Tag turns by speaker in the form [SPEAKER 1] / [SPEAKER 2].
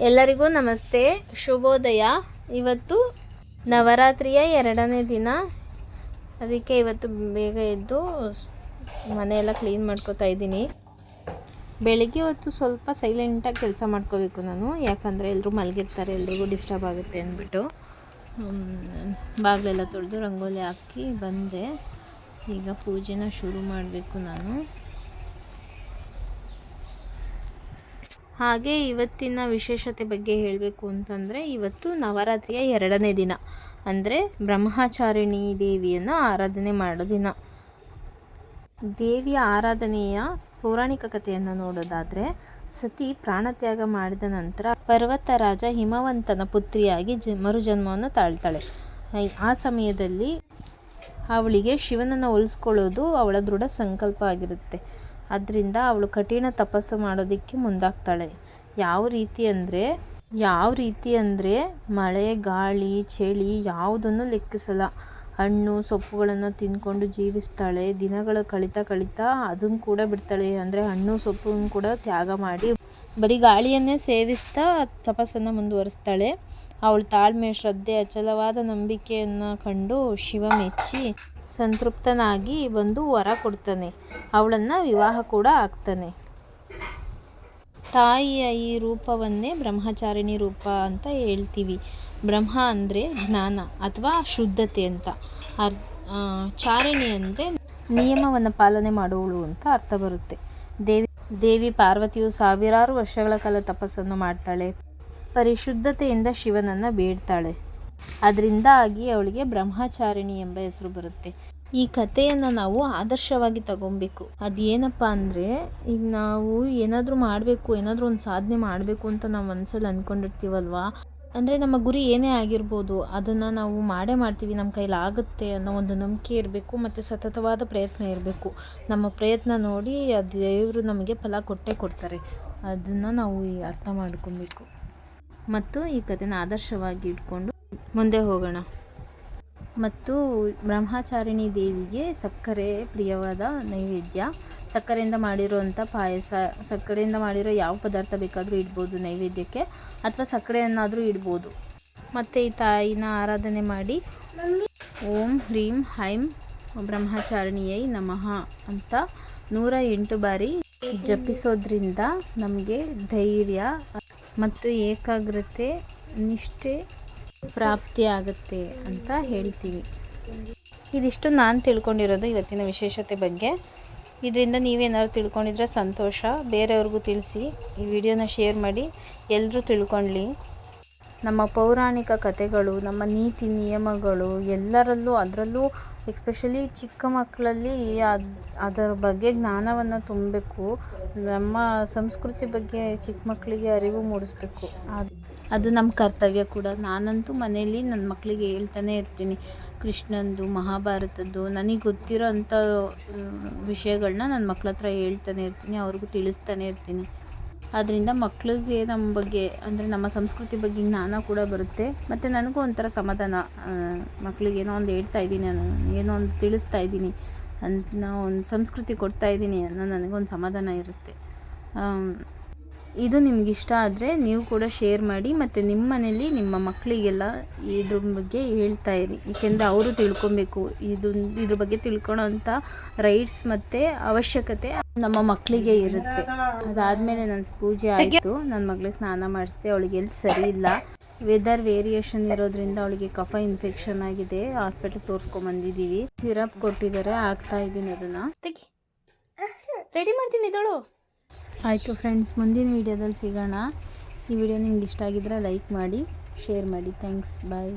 [SPEAKER 1] ಎಲ್ಲರಿಗೂ ನಮಸ್ತೆ. ಶುಭೋದಯ. ಇವತ್ತು ನವರಾತ್ರಿಯ ಎರಡನೇ ದಿನ. ಅದಕ್ಕೆ ಇವತ್ತು ಬೇಗ ಎದ್ದು ಮನೆಯೆಲ್ಲ ಕ್ಲೀನ್ ಮಾಡ್ಕೋತಾ ಇದ್ದೀನಿ. ಬೆಳಿಗ್ಗೆ ಹೊತ್ತು ಸ್ವಲ್ಪ ಸೈಲೆಂಟಾಗಿ ಕೆಲಸ ಮಾಡ್ಕೋಬೇಕು ನಾನು. ಯಾಕಂದರೆ ಎಲ್ಲರೂ ಮಲಗಿರ್ತಾರೆ, ಎಲ್ರಿಗೂ ಡಿಸ್ಟರ್ಬ್ ಆಗುತ್ತೆ ಅಂದ್ಬಿಟ್ಟು. ಬಾಗಿಲೆಲ್ಲ ತೊಳೆದು ರಂಗೋಲಿ ಹಾಕಿ ಬಂದೆ. ಈಗ ಪೂಜೆನ ಶುರು ಮಾಡಬೇಕು ನಾನು. ಹಾಗೆ ಇವತ್ತಿನ ವಿಶೇಷತೆ ಬಗ್ಗೆ ಹೇಳಬೇಕು ಅಂತಂದರೆ, ಇವತ್ತು ನವರಾತ್ರಿಯ ಎರಡನೇ ದಿನ. ಅಂದರೆ ಬ್ರಹ್ಮಚಾರಿಣಿ ದೇವಿಯನ್ನು ಆರಾಧನೆ ಮಾಡೋ ದಿನ. ದೇವಿಯ ಆರಾಧನೆಯ ಪೌರಾಣಿಕ ಕಥೆಯನ್ನು ನೋಡೋದಾದರೆ, ಸತಿ ಪ್ರಾಣತ್ಯಾಗ ಮಾಡಿದ ನಂತರ ಪರ್ವತರಾಜ ಹಿಮವಂತನ ಪುತ್ರಿಯಾಗಿ ಜ, ಮರುಜನ್ಮವನ್ನು ತಾಳ್ತಾಳೆ. ಆ ಸಮಯದಲ್ಲಿ ಅವಳಿಗೆ ಶಿವನನ್ನು ಹೋಲಿಸ್ಕೊಳ್ಳೋದು ಅವಳ ದೃಢ ಸಂಕಲ್ಪ ಆಗಿರುತ್ತೆ. ಅದರಿಂದ ಅವಳು ಕಠಿಣ ತಪಸ್ಸು ಮಾಡೋದಕ್ಕೆ ಮುಂದಾಗ್ತಾಳೆ. ಯಾವ ರೀತಿ ಅಂದರೆ, ಯಾವ ರೀತಿ ಅಂದರೆ ಮಳೆ, ಗಾಳಿ, ಚಳಿ ಯಾವುದನ್ನು ಲೆಕ್ಕಿಸಲ್ಲ. ಹಣ್ಣು, ಸೊಪ್ಪುಗಳನ್ನು ತಿನ್ಕೊಂಡು ಜೀವಿಸ್ತಾಳೆ. ದಿನಗಳು ಕಳೀತಾ ಕಳೀತಾ ಅದನ್ನು ಕೂಡ ಬಿಡ್ತಾಳೆ. ಅಂದರೆ ಹಣ್ಣು, ಸೊಪ್ಪನ್ನು ಕೂಡ ತ್ಯಾಗ ಮಾಡಿ ಬರೀ ಗಾಳಿಯನ್ನೇ ಸೇವಿಸ್ತಾ ತಪಸ್ಸನ್ನು ಮುಂದುವರಿಸ್ತಾಳೆ. ಅವಳು ತಾಳ್ಮೆ, ಶ್ರದ್ಧೆ, ಅಚಲವಾದ ನಂಬಿಕೆಯನ್ನು ಕಂಡು ಶಿವ ಮೆಚ್ಚಿ ಸಂತೃಪ್ತನಾಗಿ ಬಂದು ವರ ಕೊಡ್ತಾನೆ. ಅವಳನ್ನು ವಿವಾಹ ಕೂಡ ಆಗ್ತಾನೆ. ತಾಯಿಯ ಈ ರೂಪವನ್ನೇ ಬ್ರಹ್ಮಚಾರಿಣಿ ರೂಪ ಅಂತ ಹೇಳ್ತೀವಿ. ಬ್ರಹ್ಮ ಅಂದರೆ ಜ್ಞಾನ ಅಥವಾ ಶುದ್ಧತೆ ಅಂತ. ಅರ್ ಚಾರಿಣಿ ಅಂದರೆ ನಿಯಮವನ್ನು ಪಾಲನೆ ಮಾಡುವಳು ಅಂತ ಅರ್ಥ ಬರುತ್ತೆ. ದೇವಿ ದೇವಿ ಪಾರ್ವತಿಯು ಸಾವಿರಾರು ವರ್ಷಗಳ ಕಾಲ ತಪಸ್ಸನ್ನು ಮಾಡ್ತಾಳೆ. ಪರಿಶುದ್ಧತೆಯಿಂದ ಶಿವನನ್ನು ಬೇಡ್ತಾಳೆ. ಅದರಿಂದಾಗಿ ಅವಳಿಗೆ ಬ್ರಹ್ಮಚಾರಿಣಿ ಎಂಬ ಹೆಸರು ಬರುತ್ತೆ. ಈ ಕಥೆಯನ್ನು ನಾವು ಆದರ್ಶವಾಗಿ ತಗೊಬೇಕು. ಅದೇನಪ್ಪ ಅಂದರೆ, ಈಗ ನಾವು ಏನಾದರೂ ಮಾಡಬೇಕು, ಏನಾದರೂ ಒಂದು ಸಾಧನೆ ಮಾಡಬೇಕು ಅಂತ ನಾವು ಮನಸ್ಸಲ್ಲಿ ಅಂದ್ಕೊಂಡಿರ್ತೀವಲ್ವಾ ಅಂದರೆ ನಮ್ಮ ಗುರಿ ಏನೇ ಆಗಿರ್ಬೋದು, ಅದನ್ನು ನಾವು ಮಾಡೇ ಮಾಡ್ತೀವಿ ನಮ್ಮ ಕೈಲಿ ಆಗುತ್ತೆ ಅನ್ನೋ ಒಂದು ನಂಬಿಕೆ ಇರಬೇಕು, ಮತ್ತು ಸತತವಾದ ಪ್ರಯತ್ನ ಇರಬೇಕು. ನಮ್ಮ ಪ್ರಯತ್ನ ನೋಡಿ ಆ ದೇವರು ನಮಗೆ ಫಲ ಕೊಟ್ಟೇ ಕೊಡ್ತಾರೆ. ಅದನ್ನು ನಾವು ಅರ್ಥ ಮಾಡ್ಕೊಬೇಕು. ಮತ್ತು ಈ ಕಥೆನ ಆದರ್ಶವಾಗಿ ಇಟ್ಕೊಂಡು ಮುಂದೆ ಹೋಗೋಣ. ಮತ್ತು ಬ್ರಹ್ಮಚಾರಿಣಿ ದೇವಿಗೆ ಸಕ್ಕರೆ ಪ್ರಿಯವಾದ ನೈವೇದ್ಯ. ಸಕ್ಕರೆಯಿಂದ ಮಾಡಿರುವಂಥ ಪಾಯಸ, ಸಕ್ಕರೆಯಿಂದ ಮಾಡಿರೋ ಯಾವ ಪದಾರ್ಥ ಬೇಕಾದರೂ ಇಡ್ಬೋದು ನೈವೇದ್ಯಕ್ಕೆ, ಅಥವಾ ಸಕ್ಕರೆಯನ್ನಾದರೂ ಇಡ್ಬೋದು. ಮತ್ತು ಈ ತಾಯಿನ ಆರಾಧನೆ ಮಾಡಿ, ಓಂ ಹ್ರೀಂ ಹೈಂ ಬ್ರಹ್ಮಚಾರಿಣಿಯೈ ನಮಃ ಅಂತ ನೂರ ಎಂಟು ಬಾರಿ ಜಪಿಸೋದ್ರಿಂದ ನಮಗೆ ಧೈರ್ಯ ಮತ್ತು ಏಕಾಗ್ರತೆ, ನಿಷ್ಠೆ ಪ್ರಾಪ್ತಿಯಾಗುತ್ತೆ ಅಂತ ಹೇಳ್ತೀವಿ. ಇದಿಷ್ಟು ನಾನು ತಿಳ್ಕೊಂಡಿರೋದು ಇವತ್ತಿನ ವಿಶೇಷತೆ ಬಗ್ಗೆ. ಇದರಿಂದ ನೀವೇನಾದ್ರು ತಿಳ್ಕೊಂಡಿದ್ರೆ ಸಂತೋಷ. ಬೇರೆಯವ್ರಿಗೂ ತಿಳಿಸಿ, ಈ ವಿಡಿಯೋನ ಶೇರ್ ಮಾಡಿ ಎಲ್ಲರೂ ತಿಳ್ಕೊಳ್ಳಿ ನಮ್ಮ ಪೌರಾಣಿಕ ಕಥೆಗಳು, ನಮ್ಮ ನೀತಿ ನಿಯಮಗಳು ಎಲ್ಲರಲ್ಲೂ, ಅದರಲ್ಲೂ ಎಕ್ಸ್ಪೆಷಲಿ ಚಿಕ್ಕ ಮಕ್ಕಳಲ್ಲಿ ಅದು, ಅದರ ಬಗ್ಗೆ ಜ್ಞಾನವನ್ನು ತುಂಬಬೇಕು. ನಮ್ಮ ಸಂಸ್ಕೃತಿ ಬಗ್ಗೆ ಚಿಕ್ಕ ಮಕ್ಕಳಿಗೆ ಅರಿವು ಮೂಡಿಸ್ಬೇಕು. ಅದು ಅದು ನಮ್ಮ ಕರ್ತವ್ಯ ಕೂಡ. ನಾನಂತೂ ಮನೆಯಲ್ಲಿ ನನ್ನ ಮಕ್ಕಳಿಗೆ ಹೇಳ್ತಾನೆ ಇರ್ತೀನಿ. ಕೃಷ್ಣಂದು, ಮಹಾಭಾರತದ್ದು, ನನಗೆ ಗೊತ್ತಿರೋ ಅಂಥ ವಿಷಯಗಳನ್ನ ನನ್ನ ಮಕ್ಕಳ ಹತ್ರ ಹೇಳ್ತಾನೆ ಇರ್ತೀನಿ. ಅವ್ರಿಗೂ ತಿಳಿಸ್ತಾನೆ ಇರ್ತೀನಿ. ಆದ್ದರಿಂದ ಮಕ್ಕಳಿಗೆ ನಮ್ಮ ಬಗ್ಗೆ, ಅಂದರೆ ನಮ್ಮ ಸಂಸ್ಕೃತಿ ಬಗ್ಗೆ ಜ್ಞಾನ ಕೂಡ ಬರುತ್ತೆ. ಮತ್ತು ನನಗೂ ಒಂಥರ ಸಮಾಧಾನ ಮಕ್ಳಿಗೆ ಏನೋ ಒಂದು ಹೇಳ್ತಾ ಇದ್ದೀನಿ ನಾನು, ಏನೋ ಒಂದು ತಿಳಿಸ್ತಾ ಇದ್ದೀನಿ ಅಂತ ಒಂದು ಸಂಸ್ಕೃತಿ ಕೊಡ್ತಾ ಇದ್ದೀನಿ ಅನ್ನೋ ನನಗೊಂದು ಸಮಾಧಾನ ಇರುತ್ತೆ. ಇದು ನಿಮ್ಗೆ ಇಷ್ಟ ಆದರೆ ನೀವು ಕೂಡ ಶೇರ್ ಮಾಡಿ ಮತ್ತು ನಿಮ್ಮ ಮನೇಲಿ ನಿಮ್ಮ ಮಕ್ಕಳಿಗೆಲ್ಲ ಇದ್ರ ಬಗ್ಗೆ ಹೇಳ್ತಾ ಇರಿ. ಏಕೆಂದರೆ ಅವರು ತಿಳ್ಕೊಬೇಕು. ಇದು ಇದ್ರ ಬಗ್ಗೆ ತಿಳ್ಕೊಳೋ ಅಂಥ ರೈಟ್ಸ್ ಮತ್ತು ಅವಶ್ಯಕತೆ ನಮ್ಮ ಮಕ್ಕಳಿಗೆ ಇರುತ್ತೆ. ಅದಾದಮೇಲೆ ನನ್ನ ಪೂಜೆ ಆಯಿತು. ನನ್ನ ಮಗಳಿಗೆ ಸ್ನಾನ ಮಾಡಿಸ್ದೆ. ಅವಳಿಗೆ ಎಲ್ಲಿ ಸರಿ ಇಲ್ಲ. ವೆದರ್ ವೇರಿಯೇಷನ್ ಇರೋದ್ರಿಂದ ಅವಳಿಗೆ ಕಫ ಇನ್ಫೆಕ್ಷನ್ ಆಗಿದೆ. ಹಾಸ್ಪಿಟ್ಲಿಗೆ ತೋರಿಸ್ಕೊಂಬಂದಿದ್ದೀವಿ ಸಿರಪ್ ಕೊಟ್ಟಿದ್ದಾರೆ. ಆಗ್ತಾ ಇದ್ದೀನಿ ಅದನ್ನು. ರೆಡಿ ಮಾಡ್ತೀನಿ ಇದಳು ಆಯಿತು ಫ್ರೆಂಡ್ಸ್ ಮುಂದಿನ ವೀಡಿಯೋದಲ್ಲಿ ಸಿಗೋಣ. ಈ ವಿಡಿಯೋ ನಿಮ್ಗೆ ಇಷ್ಟ ಆಗಿದ್ರೆ ಲೈಕ್ ಮಾಡಿ ಶೇರ್ ಮಾಡಿ. Thanks bye